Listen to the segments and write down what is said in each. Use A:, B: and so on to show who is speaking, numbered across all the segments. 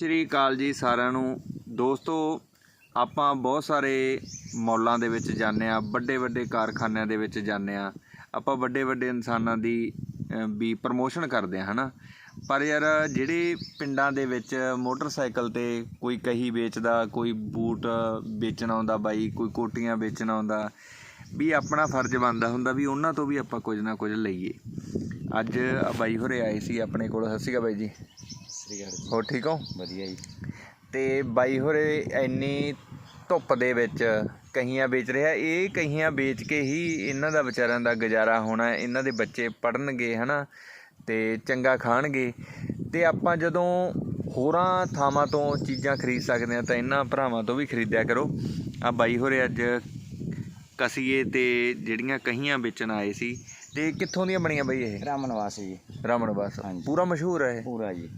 A: ਸ੍ਰੀ ਅਕਾਲ ਜੀ ਸਾਰਿਆਂ ਨੂੰ। ਦੋਸਤੋ, ਆਪਾਂ ਬਹੁਤ ਸਾਰੇ ਮੌਲਾਂ ਦੇ ਵਿੱਚ ਜਾਂਦੇ ਆ ਵੱਡੇ ਵੱਡੇ ਕਾਰਖਾਨਿਆਂ ਦੇ ਵਿੱਚ ਜਾਂਦੇ ਆ ਆਪਾਂ ਵੱਡੇ ਵੱਡੇ ਇਨਸਾਨਾਂ ਦੀ ਵੀ ਪ੍ਰਮੋਸ਼ਨ ਕਰਦੇ ਆ ਹਨਾ? ਪਰ ਯਾਰ, ਜਿਹੜੇ ਪਿੰਡਾਂ ਦੇ ਵਿੱਚ ਮੋਟਰਸਾਈਕਲ ਤੇ ਕੋਈ ਕਹੀ ਵੇਚਦਾ, ਕੋਈ ਬੂਟ ਵੇਚਣ ਆਉਂਦਾ ਬਾਈ, ਕੋਈ ਕੋਟੀਆਂ ਵੇਚਣ ਆਉਂਦਾ, ਵੀ ਆਪਣਾ ਫਰਜ਼ ਬਣਦਾ ਹੁੰਦਾ ਵੀ ਉਹਨਾਂ ਤੋਂ ਵੀ ਆਪਾਂ ਕੁਝ ਨਾ ਕੁਝ ਲਈਏ। ਅੱਜ ਬਾਈ ਹੋਰੇ ਆਏ ਸੀ ਆਪਣੇ ਕੋਲ। ਸਤਿ ਸ਼੍ਰੀ ਅਕਾਲ ਬਾਈ ਜੀ।
B: ਸ੍ਰੀ ਅਕਾਲ ਜੀ।
A: ਹੋਰ ਠੀਕ ਹੋ?
B: ਵਧੀਆ ਜੀ।
A: ਤੇ ਬਾਈ ਹੋਰੇ ਇੰਨੀ ਧੁੱਪ ਦੇ ਵਿੱਚ ਕਹੀਆਂ ਵੇਚ ਰਿਹਾ ਇਹ ਕਹੀਆਂ ਵੇਚ ਕੇ ਹੀ ਇਹਨਾਂ ਦਾ ਵਿਚਾਰਿਆਂ ਦਾ ਗੁਜ਼ਾਰਾ ਹੋਣਾ ਇਹਨਾਂ ਦੇ ਬੱਚੇ ਪੜਨਗੇ ਹਨਾ ਤੇ ਚੰਗਾ ਖਾਣਗੇ। ਤੇ ਆਪਾਂ ਜਦੋਂ ਹੋਰਾਂ ਥਾਵਾਂ ਤੋਂ ਚੀਜ਼ਾਂ ਖਰੀਦ ਸਕਦੇ ਆ ਤਾਂ ਇਹਨਾਂ ਭਰਾਵਾਂ ਤੋਂ ਵੀ ਖਰੀਦਿਆ ਕਰੋ। ਆ ਬਾਈ ਹੋਰੇ ਅੱਜ ਕਸੀਏ ਤੇ ਜਿਹੜੀਆਂ ਕਹੀਆਂ ਵੇਚਣ ਆਏ ਸੀ ਤੇ ਕਿੱਥੋਂ ਦੀਆਂ ਬਣੀਆਂ ਬਾਈ ਇਹ?
B: ਰਾਮਨ ਵਾਸ ਜੀ ਹਾਂਜੀ।
A: ਪੂਰਾ ਮਸ਼ਹੂਰ ਹੈ ਇਹ?
B: ਪੂਰਾ ਜੀ।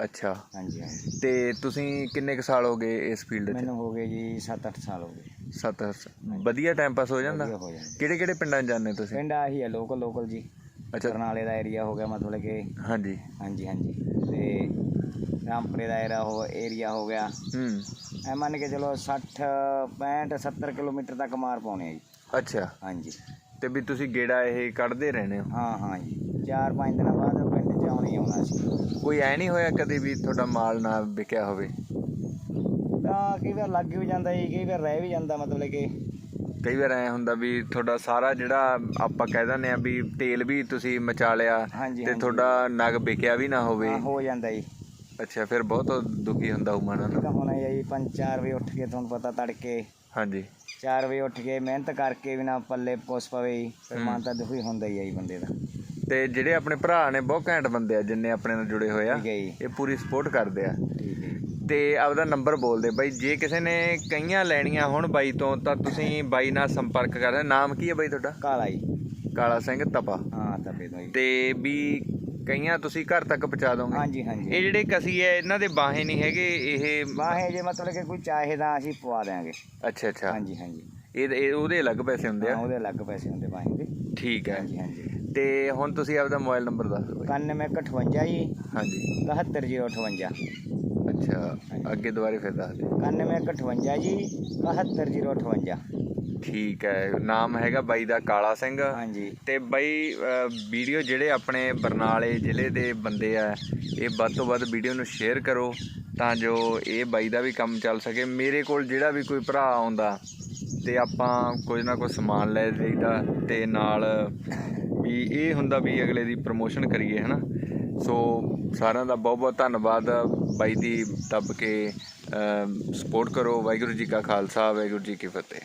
A: ਅੱਛਾ।
B: ਹਾਂਜੀ ਹਾਂਜੀ।
A: ਤੇ ਤੁਸੀਂ ਕਿੰਨੇ ਕੁ ਸਾਲ ਹੋ ਗਏ ਇਸ ਫੀਲਡ 'ਚ?
B: ਮੈਨੂੰ ਹੋ ਗਏ ਜੀ 7-8 ਸਾਲ ਹੋ ਗਏ।
A: ਸੱਤ ਵਧੀਆ ਟਾਈਮ ਪਾਸ ਹੋ ਜਾਂਦਾ?
B: ਵਧੀਆ ਹੋ ਜਾਂਦਾ।
A: ਕਿਹੜੇ ਕਿਹੜੇ ਪਿੰਡਾਂ 'ਚ ਜਾਂਦੇ ਤੁਸੀਂ?
B: ਪਿੰਡ ਆਹੀ ਹੈ ਲੋਕਲ ਲੋਕਲ ਜੀ।
A: ਅੱਛਾ।
B: ਕਰਨਾਲੇ ਦਾ ਏਰੀਆ ਹੋ ਗਿਆ ਮਤਲਬ ਕਿ।
A: ਹਾਂਜੀ।
B: ਹਾਂਜੀ ਹਾਂਜੀ। ਤੇ ਰਾਮਪੁਰੇ ਦਾ ਏਰੀਆ ਹੋ ਏਰੀਆ ਹੋ ਗਿਆ।
A: ਹੂੰ।
B: ਐ ਮੰਨ ਕੇ ਚਲੋ 60 65 70 ਕਿਲੋਮੀਟਰ ਤੱਕ ਮਾਰ ਪਾਉਣੇ ਆ ਜੀ।
A: ਅੱਛਾ।
B: ਹਾਂਜੀ।
A: ਤੇ ਵੀ ਤੁਸੀਂ ਗੇੜਾ ਇਹ ਕੱਢਦੇ ਰਹਿੰਦੇ ਹੋ?
B: ਹਾਂ ਹਾਂ ਜੀ। 4-5 ਦਿਨਾਂ ਬਾਅਦ ਪਿੰਡ ਚ ਆਉਣਾ ਹੀ ਆਉਣਾ ਸੀ।
A: ਕੋਈ ਐ ਨਹੀਂ ਹੋਇਆ ਕਦੇ ਵੀ ਤੁਹਾਡਾ ਮਾਲ ਨਾ ਵਿਕਿਆ ਹੋਵੇ?
B: ਤਾਂ ਕਈ ਵਾਰ ਲੱਗ ਵੀ ਜਾਂਦਾ ਜੀ ਕਈ ਵਾਰ ਰਹਿ ਵੀ ਜਾਂਦਾ ਮਤਲਬ ਕਿ।
A: ਕਈ ਵਾਰ ਐ ਹੁੰਦਾ ਵੀ ਤੁਹਾਡਾ ਸਾਰਾ ਜਿਹੜਾ ਆਪਾਂ ਕਹਿ ਦਿੰਦੇ ਆ ਵੀ ਤੇਲ ਵੀ ਤੁਸੀਂ ਮਚਾ ਲਿਆ
B: ਹਾਂਜੀ,
A: ਤੇ
B: ਹਾਂਜੀ।
A: ਤੁਹਾਡਾ ਨਗ ਵਿਕਿਆ ਵੀ ਨਾ ਹੋਵੇ।
B: ਹਾਂ, ਹੋ ਜਾਂਦਾ ਜੀ।
A: ਅੱਛਾ ਫਿਰ ਬਹੁਤ ਦੁਖੀ ਹੁੰਦਾ ਉਹ ਮਨ ਨਾ।
B: ਤਾਂ ਹੁਣ ਇਹ ਆ ਜੀ 5-4 ਵਜੇ ਉੱਠ ਕੇ ਤੁਹਾਨੂੰ ਪਤਾ ਤੜਕੇ।
A: ਹਾਂਜੀ।
B: 4 ਵਜੇ ਉੱਠ ਕੇ ਮਿਹਨਤ ਕਰਕੇ ਵੀ ਨਾ ਪੱਲੇ ਪੁੱਸ ਪਵੇ ਜੀ, ਫਿਰ ਮਨ ਤਾਂ ਦੁਖੀ ਹੁੰਦਾ ਹੀ ਆ ਜੀ ਬੰਦੇ ਦਾ।
A: ਤੇ ਜਿਹੜੇ ਆਪਣੇ ਭਰਾ ਨੇ ਬਹੁਤ ਘੈਂਟ ਬੰਦੇ ਆ ਜਿੰਨੇ ਆਪਣੇ ਨਾਲ ਜੁੜੇ ਹੋਏ ਆ।
B: ਠੀਕ ਹੈ ਜੀ।
A: ਇਹ ਪੂਰੀ ਸਪੋਰਟ ਕਰਦੇ ਆ।
B: ਠੀਕ ਹੈ ਜੀ।
A: ਤੇ ਆਪਦਾ ਨੰਬਰ ਬੋਲਦੇ ਬਾਈ ਜੇ ਕਿਸੇ ਨੇ ਕਈਆਂ ਲੈਣੀਆਂ ਹੁਣ ਬਾਈ ਤੋਂ ਤਾਂ ਤੁਸੀਂ ਬਾਈ ਨਾਲ ਸੰਪਰਕ ਕਰਦੇ ਨਾਮ ਕੀ ਹੈ ਬਾਈ ਤੁਹਾਡਾ?
B: ਕਾਲਾ ਜੀ।
A: ਕਾਲਾ ਸਿੰਘ ਤਪਾ।
B: ਹਾਂ ਤਪੇ ਤੋਂ ਜੀ।
A: ਤੇ ਵੀ ਕਈਆਂ ਤੁਸੀਂ ਘਰ ਤੱਕ ਪਹੁੰਚਾ ਦੋਗੇ?
B: ਹਾਂਜੀ ਹਾਂਜੀ।
A: ਇਹ ਜਿਹੜੇ ਕਸੀ ਹੈ ਇਹਨਾਂ ਦੇ ਬਾਹੇ ਨਹੀਂ ਹੈਗੇ ਇਹ
B: ਵਾਹੇ ਜੇ ਮਤਲਬ ਕਿ ਕੋਈ ਚਾਹੇ ਤਾਂ ਅਸੀਂ ਪਵਾ ਦਿਆਂਗੇ।
A: ਅੱਛਾ ਅੱਛਾ।
B: ਹਾਂਜੀ ਹਾਂਜੀ।
A: ਇਹ ਇਹ- ਉਹਦੇ ਅਲੱਗ ਪੈਸੇ ਹੁੰਦੇ
B: ਹਾਂ
A: ਆ
B: ਉਹਦੇ ਅਲੱਗ ਪੈਸੇ ਹੁੰਦੇ ਵਾਹੇ ਦੇ
A: ਠੀਕ ਹੈ।
B: ਹਾਂਜੀ ਹਾਂਜੀ।
A: ਤੇ ਹੁਣ ਤੁਸੀਂ ਆਪਦਾ ਮੋਬਾਈਲ ਨੰਬਰ ਦੱਸ ਦਿਓ ਬਾਈ
B: 9158 ਜੀ।
A: ਹਾਂਜੀ।
B: 71058
A: ਅੱਛਾ ਅੱਗੇ ਦੁਬਾਰੇ ਫਿਰ ਦੱਸ ਦਿਓ।
B: 9158 ਜੀ 71058
A: ਠੀਕ ਹੈ ਨਾਮ ਹੈਗਾ ਬਾਈ ਦਾ ਕਾਲਾ ਸਿੰਘ।
B: ਹਾਂਜੀ।
A: ਤੇ ਬਾਈ ਵੀਡੀਓ ਜਿਹੜੇ ਆਪਣੇ ਬਰਨਾਲੇ ਜ਼ਿਲ੍ਹੇ ਦੇ ਬੰਦੇ ਆ ਇਹ ਵੱਧ ਤੋਂ ਵੱਧ ਵੀਡੀਓ ਨੂੰ ਸ਼ੇਅਰ ਕਰੋ ਤਾਂ ਜੋ ਇਹ ਬਾਈ ਦਾ ਵੀ ਕੰਮ ਚੱਲ ਸਕੇ। ਮੇਰੇ ਕੋਲ ਜਿਹੜਾ ਵੀ ਕੋਈ ਭਰਾ ਆਉਂਦਾ ਤੇ ਆਪਾਂ ਕੁਝ ਨਾ ਕੁਝ ਸਮਾਨ ਲੈ ਲਈਦਾ ਤੇ ਨਾਲ ਵੀ ਇਹ ਹੁੰਦਾ ਵੀ ਅਗਲੇ ਦੀ ਪ੍ਰਮੋਸ਼ਨ ਕਰੀਏ, ਹਨਾ? ਸੋ ਸਾਰਿਆਂ ਦਾ ਬਹੁਤ ਬਹੁਤ ਧੰਨਵਾਦ ਬਾਈ ਦੀ ਦੱਬ ਕੇ ਸਪੋਰਟ ਕਰੋ। ਵਾਹਿਗੁਰੂ ਜੀ ਕਾ ਖਾਲਸਾ, ਵਾਹਿਗੁਰੂ ਜੀ ਕੀ ਫਤਿਹ।